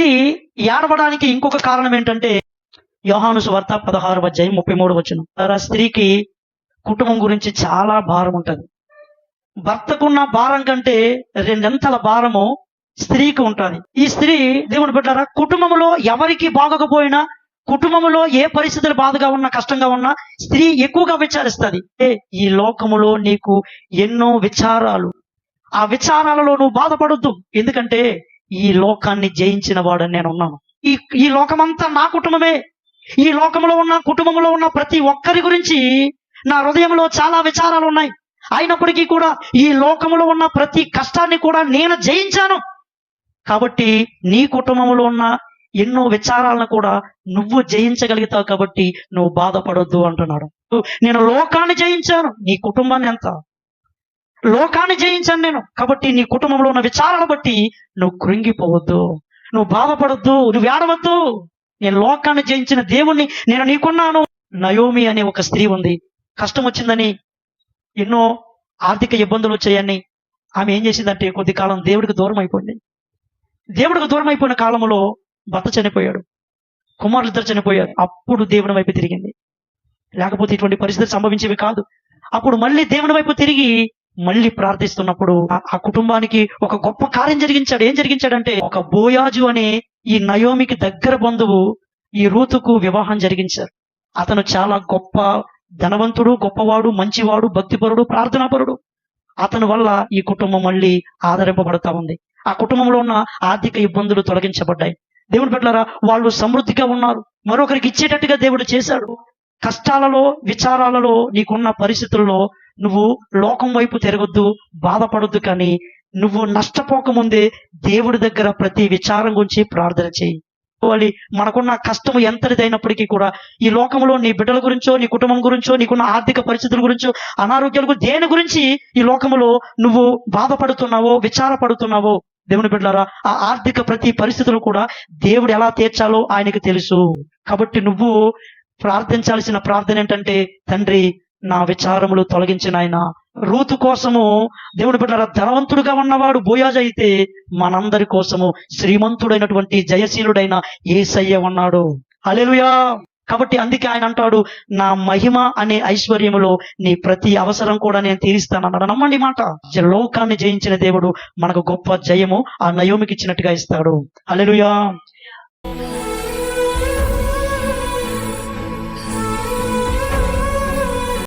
ఇది ఏడవడానికి ఇంకొక కారణం ఏంటంటే యోహాను సువార్త పదహారు అధ్యాయం ముప్పై మూడు వచ్చిన స్త్రీకి కుటుంబం గురించి చాలా భారం ఉంటుంది. భర్తకున్న భారం కంటే రెండంతల భారము స్త్రీకి ఉంటుంది. ఈ స్త్రీ దేవుని పెట్టారా కుటుంబంలో ఎవరికి బాగోకపోయినా కుటుంబంలో ఏ పరిస్థితులు బాధగా ఉన్నా కష్టంగా ఉన్నా స్త్రీ ఎక్కువగా విచారిస్తుంది. ఈ లోకములో నీకు ఎన్నో విచారాలు. ఆ విచారాలలో నువ్వు బాధపడొద్దు. ఎందుకంటే ఈ లోకాన్ని జయించిన వాడని నేను ఉన్నాను ఈ ఈ లోకమంతా నా కుటుంబమే. ఈ లోకంలో ఉన్న కుటుంబంలో ఉన్న ప్రతి ఒక్కరి గురించి నా హృదయంలో చాలా విచారాలు ఉన్నాయి. అయినప్పటికీ కూడా ఈ లోకంలో ఉన్న ప్రతి కష్టాన్ని కూడా నేను జయించాను. కాబట్టి నీ కుటుంబంలో ఉన్న ఎన్నో విచారాలను కూడా నువ్వు జయించగలుగుతావు కాబట్టి నువ్వు బాధపడొద్దు అంటున్నాడు. నేను లోకాన్ని జయించాను. నీ కుటుంబాన్ని ఎంత లోకాన్ని జయించాను నేను. కాబట్టి నీ కుటుంబంలో ఉన్న విచారాలు బట్టి నువ్వు కృంగిపోవద్దు. నువ్వు బాధపడొద్దు. నువ్వు ఏడవద్దు. నేను లోకాన్ని జయించిన దేవుణ్ణి నేను నీకున్నాను. నయోమి అనే ఒక స్త్రీ ఉంది. కష్టం వచ్చిందని ఎన్నో ఆర్థిక ఇబ్బందులు వచ్చాయని ఆమె ఏం చేసిందంటే కొద్ది కాలం దేవుడికి దూరం అయిపోయింది. దేవుడికి దూరం అయిపోయిన కాలంలో భర్త చనిపోయాడు. కుమారులు ఇద్దరు చనిపోయారు. అప్పుడు దేవుని వైపు తిరిగింది. లేకపోతే ఇటువంటి పరిస్థితి సంభవించేవి కాదు. అప్పుడు మళ్ళీ దేవుని వైపు తిరిగి మళ్ళీ ప్రార్థిస్తున్నప్పుడు ఆ- కుటుంబానికి ఒక గొప్ప కార్యం జరిగించాడు. ఏం జరిగించాడంటే ఒక బోయాజు అనే ఈ నయోమికి దగ్గర బంధువు ఈ రూతుకు వివాహం జరిగించారు. అతను చాలా గొప్ప ధనవంతుడు గొప్పవాడు మంచివాడు భక్తిపరుడు ప్రార్థనాపరుడు. అతని వల్ల ఈ కుటుంబం మళ్ళీ ఆదరింపబడతా ఉంది. ఆ కుటుంబంలో ఉన్న ఆర్థిక ఇబ్బందులు తొలగించబడ్డాయి. దేవుడు పెట్టారా వాళ్ళు సమృద్ధిగా ఉన్నారు. మరొకరికి ఇచ్చేటట్టుగా దేవుడు చేశాడు. కష్టాలలో విచారాలలో నీకున్న పరిస్థితుల్లో నువ్వు లోకం వైపు తిరగొద్దు బాధపడొద్దు కానీ నువ్వు నష్టపోకముందే దేవుడి దగ్గర ప్రతి విచారం గురించి ప్రార్థన చేయి. వాళ్ళి మనకున్న కష్టం ఎంతటిదైనప్పటికీ కూడా ఈ లోకంలో నీ బిడ్డల గురించో నీ కుటుంబం గురించో నీకున్న ఆర్థిక పరిస్థితుల గురించో అనారోగ్యాల గురించి దేని గురించి ఈ లోకంలో నువ్వు బాధపడుతున్నావో విచారపడుతున్నావో దేవుని బిడ్డలారా ఆ ఆర్థిక ప్రతి పరిస్థితులు కూడా దేవుడు ఎలా తీర్చాలో ఆయనకు తెలుసు. కాబట్టి నువ్వు ప్రార్థించాల్సిన ప్రార్థన ఏంటంటే తండ్రి నా విచారములు తొలగించిన ఆయన. రూతు కోసము దేవుని బిడ్డ ధనవంతుడుగా ఉన్నవాడు బోయాజ్ అయితే మనందరి కోసము శ్రీమంతుడైనటువంటి జయశీలుడైన ఏసయ్య ఉన్నాడు. అలెలుయా కాబట్టి అందుకే ఆయన అంటాడు నా మహిమ అనే ఐశ్వర్యములో నీ ప్రతి అవసరం కూడా నేను తీరుస్తానన్నాడు. నమ్మండి మాట. లోకాన్ని జయించిన దేవుడు మనకు గొప్ప జయము ఆ నయోమికి ఇచ్చినట్టుగా ఇస్తాడు. హల్లెలూయా!